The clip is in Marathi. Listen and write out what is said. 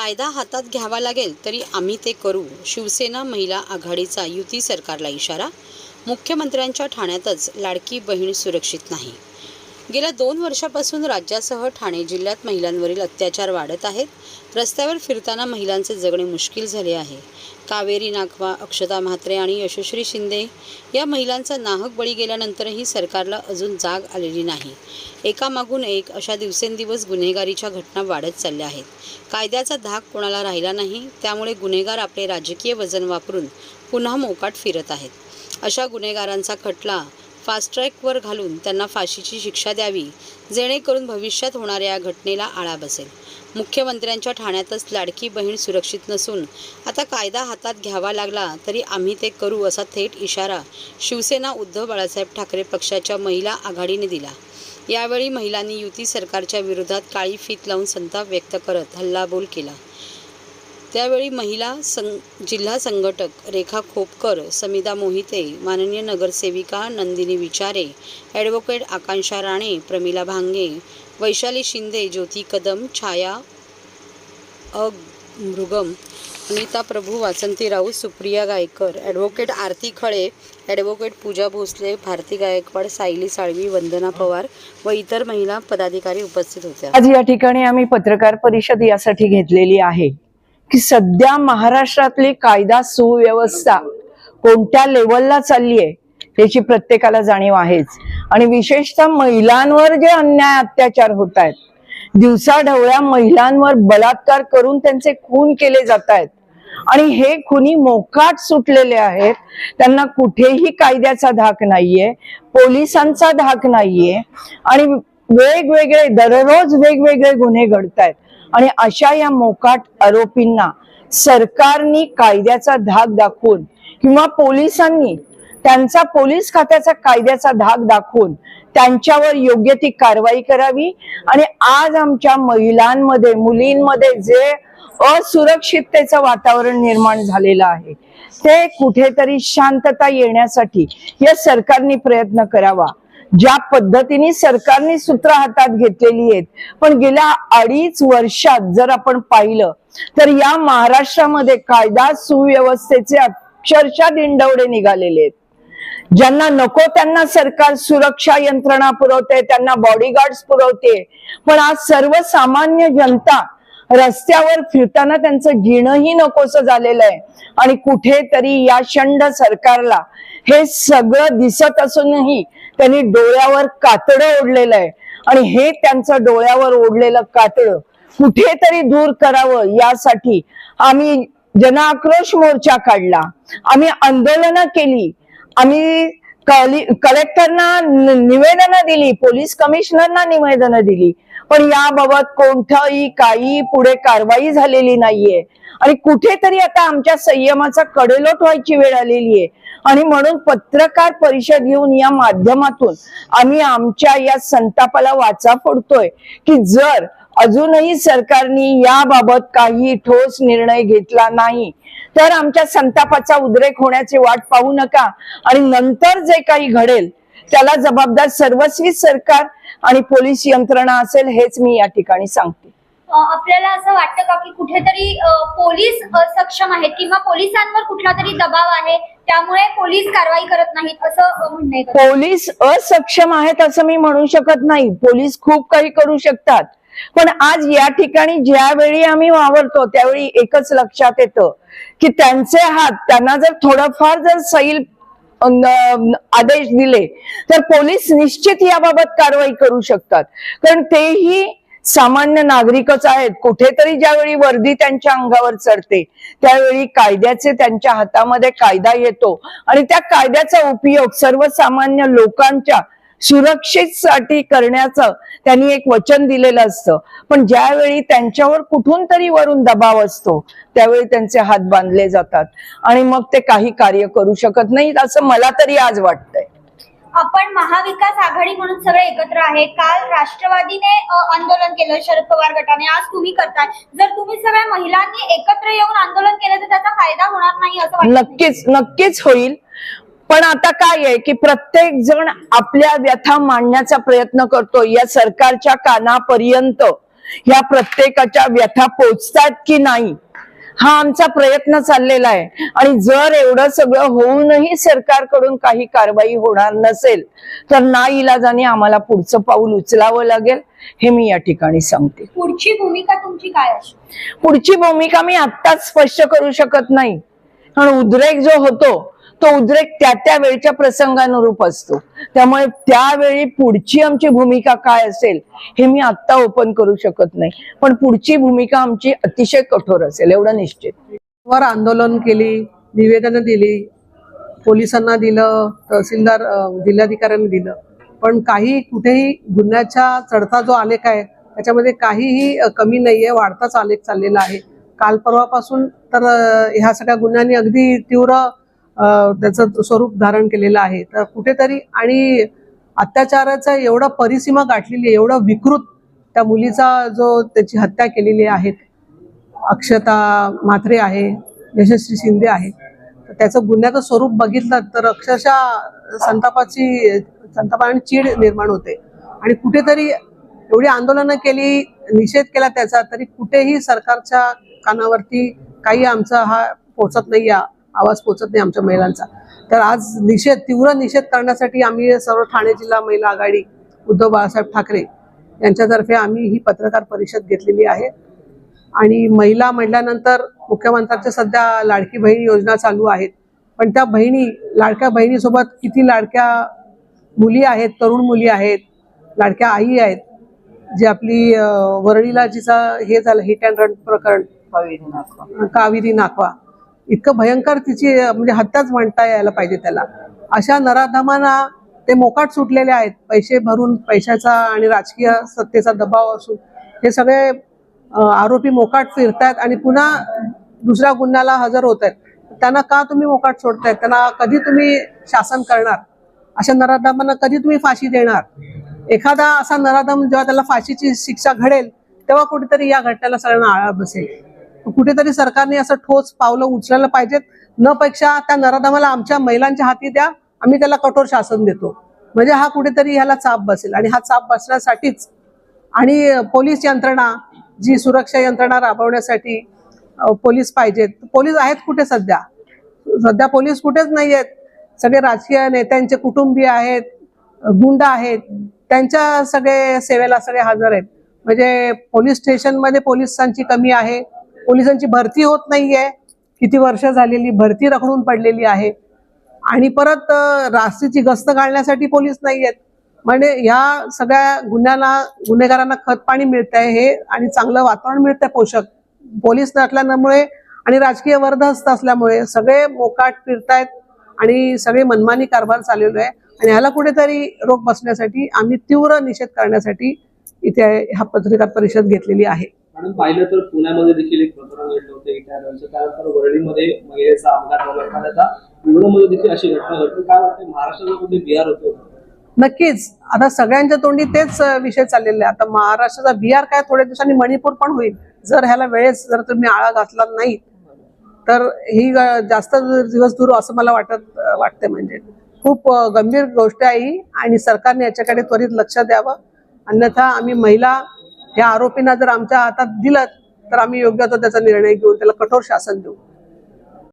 कायदा हातात घ्यावा लागेल तरी आम्ही ते करू. शिवसेना महिला आघाडीचा युती सरकारला इशारा. मुख्यमंत्र्यांच्या ठाण्यातच लाडकी बहीण सुरक्षित नाही. गेल्या दोन वर्षापासून राज्यासह ठाणे जिल्ह्यात महिलांवरील अत्याचार वाढत आहेत. रस्त्यावर फिरताना महिलांचे जगणे मुश्किल झाले आहे. कावेरी नागवा अक्षता म्हात्रे आणि यशस्वी शिंदे या महिलांचा नाहक बळी गेल्यानंतरही सरकारला अजून जाग आलेली नाही. एकामागून एक अशा दिवसेंदिवस गुन्हेगारीच्या घटना वाढत चालल्या आहेत. कायद्याचा धाक कोणाला राहिला नाही त्यामुळे गुन्हेगार आपले राजकीय वजन वापरून पुन्हा मोकाट फिरत आहेत. अशा गुन्हेगारांचा खटला फास्ट ट्रॅकवर घालून त्यांना फाशीची शिक्षा द्यावी जेणेकरून भविष्यात होणाऱ्या या घटनेला आळा बसेल. मुख्यमंत्र्यांच्या ठाण्यातच लाडकी बहीण सुरक्षित नसून आता कायदा हातात घ्यावा लागला तरी आम्ही ते करू असा थेट इशारा शिवसेना उद्धव बाळासाहेब ठाकरे पक्षाच्या महिला आघाडीने दिला. यावेळी महिलांनी युती सरकारच्या विरोधात काळी फीत लावून संताप व्यक्त करत हल्लाबोल केला. त्यावेळी महिला सं जिल्हा संघटक रेखा खोपकर समिता मोहिते माननीय नगरसेविका नंदिनी विचारे ॲडव्होकेट आकांक्षा राणे प्रमिला भांगे वैशाली शिंदे ज्योती कदम छाया अ मृगम अनिता प्रभू वासंती राऊत सुप्रिया गायकर ॲडव्होकेट आरती खळे ॲडव्होकेट पूजा भोसले भारती गायकवाड सायली साळवी वंदना पवार व इतर महिला पदाधिकारी उपस्थित होत्या. आज या ठिकाणी आम्ही पत्रकार परिषद यासाठी घेतलेली आहे. की सध्या महाराष्ट्रातली कायदा सुव्यवस्था कोणत्या लेवलला चालली आहे याची प्रत्येकाला जाणीव आहेच. आणि विशेषतः महिलांवर जे अन्याय अत्याचार होत आहेत दिवसाढवळ्या महिलांवर बलात्कार करून त्यांचे खून केले जात आहेत आणि हे खुनी मोकाट सुटलेले आहेत त्यांना कुठेही कायद्याचा धाक नाहीये पोलिसांचा धाक नाहीये आणि वेगवेगळे दररोज वेगवेगळे गुन्हे घडतायत. आणि अशा या मोकाट आरोपींना सरकारनी कायद्याचा धाक दाखवून किंवा पोलिसांनी त्यांचा पोलीस खात्याचा कायद्याचा धाक दाखवून त्यांच्यावर योग्य ती कारवाई करावी. आणि आज आमच्या महिलांमध्ये मुलींमध्ये जे असुरक्षिततेचं वातावरण निर्माण झालेलं आहे ते कुठेतरी शांतता येण्यासाठी या सरकारने प्रयत्न करावा. ज्या पद्धतीने सरकारने सूत्र हातात घेतलेली आहेत. पण गेल्या अडीच वर्षात जर आपण पाहिलं तर या महाराष्ट्रामध्ये कायदा सुव्यवस्थेचे अक्षरशः दिंडवडे निघालेले आहेत. ज्यांना नको त्यांना सरकार सुरक्षा यंत्रणा पुरवते त्यांना बॉडीगार्ड्स पुरवते. पण आज सर्वसामान्य जनता रस्त्यावर फिरताना त्यांचं घेणंही नकोस झालेलं आहे. आणि कुठेतरी या शंड सरकारला हे सगळं दिसत असूनही त्यांनी डोळ्यावर कातडं ओढलेलं आहे. आणि हे त्यांचं डोळ्यावर ओढलेलं कातडं कुठेतरी दूर करावं यासाठी आम्ही जनआक्रोश मोर्चा काढला. आम्ही आंदोलनं केली. आम्ही कलेक्टरना निवेदनं दिली पोलीस कमिशनरना निवेदनं दिली. पण याबाबत कोणतंही काही पुढे कारवाई झालेली नाहीये. आणि कुठेतरी आता आमच्या संयमाचा कडेलोट व्हायची वेळ आलेली आहे. आणि म्हणून पत्रकार परिषद घेऊन या माध्यमातून आम्ही आमच्या या संतापाला वाचा फोडतोय की जर अजूनही सरकारने याबाबत काही ठोस निर्णय घेतला नाही. तर आमच्या संतापाचा उद्रेक होण्याची वाट पाहू नका. आणि नंतर जे काही घडेल त्याला जबाबदार सर्वस्वी सरकार आणि पोलीस यंत्रणा असेल हेच मी या ठिकाणी सांगते. आपल्याला असं वाटतं का की कुठेतरी पोलीस सक्षम आहेत किंवा पोलिसांवर कुठला तरी दबाव आहे त्यामुळे पोलीस कारवाई करत नाहीत असं म्हणणं? पोलीस असक्षम आहेत असं मी म्हणू शकत नाही. पोलीस खूप काही करू शकतात. पण आज या ठिकाणी ज्यावेळी आम्ही वावरतो त्यावेळी एकच लक्षात येतं की त्यांचे हात त्यांना जर थोडंफार जर सैल आदेश दिले तर पोलीस निश्चित याबाबत कारवाई करू शकतात. कारण तेही सामान्य नागरिकच आहेत. कुठेतरी ज्यावेळी वर्दी त्यांच्या अंगावर चढते त्यावेळी कायद्याचे त्यांच्या हातामध्ये कायदा येतो. आणि त्या कायद्याचा उपयोग सर्वसामान्य लोकांच्या सुरक्षेसाठी करण्याचं त्यांनी एक वचन दिलेलं असतं. पण ज्यावेळी त्यांच्यावर कुठून तरी वरून दबाव असतो त्यावेळी त्यांचे हात बांधले जातात. आणि मग ते काही कार्य करू शकत नाहीत असं मला तरी आज वाटतंय. आपण महाविकास आघाडी म्हणून सगळे एकत्र आहे. काल राष्ट्रवादीने आंदोलन केलं शरद पवार गटाने. आज तुम्ही करताय. जर तुम्ही सगळ्या महिलांनी एकत्र येऊन आंदोलन केलं तर त्याचा फायदा होणार नाही असं नक्कीच नक्कीच होईल. पण आता काय आहे की प्रत्येक जण आपल्या व्यथा मांडण्याचा प्रयत्न करतो. या सरकारच्या कानापर्यंत ह्या प्रत्येकाच्या व्यथा पोचतात की नाही हा आमचा प्रयत्न चाललेला आहे. आणि जर एवढं सगळं होऊनही सरकारकडून काही कारवाई होणार नसेल तर ना इलाजाने आम्हाला पुढचं पाऊल उचलावं लागेल हे मी या ठिकाणी सांगते. पुढची भूमिका तुमची काय पुढची भूमिका मी आत्ताच स्पष्ट करू शकत नाही. कारण उद्रेक जो होतो तो उद्रेक त्या त्या वेळच्या प्रसंगानुरूप असतो. त्यामुळे त्यावेळी पुढची आमची भूमिका काय असेल हे मी आत्ता ओपन करू शकत नाही. पण पुढची भूमिका आमची अतिशय कठोर असेल एवढं निश्चित. वर आंदोलन केली निवेदनं दिली पोलिसांना दिलं तहसीलदार जिल्हाधिकाऱ्यांनी दिलं. पण काही कुठेही गुन्ह्याच्या चढता जो आलेख आहे त्याच्यामध्ये काहीही कमी कमी नाहीये वाढताच आलेख चाललेला आहे. काल परवापासून तर ह्या सगळ्या गुन्ह्यांनी अगदी तीव्र त्याचं स्वरूप धारण केलेलं आहे. तर कुठेतरी आणि अत्याचाराचा एवढा परिसीमा गाठलेली आहे एवढं विकृत त्या मुलीचा जो त्याची हत्या केलेली आहे अक्षता म्हात्रे आहे यशस्वी शिंदे आहे त्याचं गुन्ह्याचं स्वरूप बघितलं तर अक्षरशः संतापाची संताप आणि चीड निर्माण होते. आणि कुठेतरी एवढी आंदोलनं केली निषेध केला त्याचा तरी कुठेही सरकारच्या कानावरती काही आमचा हा पोचत नाही आहे आवाज पोचत नाही आमच्या महिलांचा. तर आज निषेध तीव्र निषेध करण्यासाठी आम्ही सर्व ठाणे जिल्हा महिला आघाडी उद्धव बाळासाहेब ठाकरे यांच्यातर्फे आम्ही ही पत्रकार परिषद घेतलेली आहे. आणि महिला म्हटल्यानंतर मुख्यमंत्र्यांच्या सध्या लाडकी बहीण योजना चालू आहेत. पण त्या बहिणी लाडक्या बहिणीसोबत किती लाडक्या मुली आहेत तरुण मुली आहेत लाडक्या आई आहेत जी आपली वरळीला जिचा हे झालं हिट अँड रन प्रकरण कावेरी नाकवा इतकं भयंकर तिची म्हणजे हत्याच म्हणता यायला पाहिजे त्याला. अशा नराधमांना ते मोकाट सुटलेले आहेत. पैसे भरून पैशाचा आणि राजकीय सत्तेचा दबाव असून. हे सगळे आरोपी मोकाट फिरतायत आणि पुन्हा दुसऱ्या गुन्ह्याला हजर होत आहेत त्यांना का तुम्ही मोकाट सोडतायत? त्यांना कधी तुम्ही शासन करणार? अशा नराधमांना कधी तुम्ही फाशी देणार? एखादा असा नराधम जेव्हा त्याला फाशीची शिक्षा घडेल तेव्हा कुठेतरी या घटनेला सगळ्यांना आळा बसेल. कुठेतरी सरकारने असं ठोस पावलं उचलायला पाहिजेत. न पेक्षा त्या नराधमाला आमच्या महिलांच्या हाती द्या आम्ही त्याला कठोर शासन देतो. म्हणजे हा कुठेतरी ह्याला चाप बसेल. आणि हा चाप बसण्यासाठीच आणि पोलीस यंत्रणा जी सुरक्षा यंत्रणा राबवण्यासाठी पोलीस पाहिजेत. पोलीस आहेत कुठे सध्या? सध्या पोलीस कुठेच नाही आहेत सगळे राजकीय नेत्यांचे कुटुंबीय आहेत गुंड आहेत. त्यांच्या सगळे सेवेला सगळे हजर आहेत. म्हणजे पोलीस स्टेशनमध्ये पोलिसांची कमी आहे. पोलिसांची भरती होत नाहीये. किती वर्ष झालेली भरती रखडून पडलेली आहे. आणि परत रास्तेची गस्त घालण्यासाठी पोलीस नाही आहेत म्हणजे ह्या सगळ्या गुन्ह्याला गुन्हेगारांना खत पाणी मिळत आहे हे आणि चांगलं वातावरण मिळतंय पोषक. पोलीस नसल्यामुळे आणि राजकीय वर्धस्त असल्यामुळे सगळे मोकाट फिरतायत आणि सगळे मनमानी कारभार चाललेलो आहे आणि ह्याला कुठेतरी रोख बसण्यासाठी आम्ही तीव्र निषेध करण्यासाठी इथे हा पत्रकार परिषद घेतलेली आहे. मॅडम पाहिलं तर पुण्यामध्ये देखील एक प्रकरण घडलं होतं इटालियनचं त्यानंतर वरळीमध्ये महिलेचा अपघात झाला एखाद्याचा पूर्णमध्ये देखील अशी घटना घडते काय वाटतं महाराष्ट्राचा कुठे बिहार होतो? नक्कीच. आता सगळ्यांच्या तोंडी तेच विषय चाललेले आता महाराष्ट्राचा बिहार काय थोड्या दिवसांनी मणिपूर पण होईल. जर ह्याला वेळेस जर तुम्ही आळा घातला नाही तर ही जास्त दिवस दूर असं मला वाटत वाटते म्हणजे. खूप गंभीर गोष्ट आहे ही. आणि सरकारने याच्याकडे त्वरित लक्ष द्यावं. अन्यथा आम्ही महिला या आरोपींना जर आमच्या हातात दिलं तर आम्ही योग्य तो त्याचा निर्णय घेऊन त्याला कठोर शासन देऊ.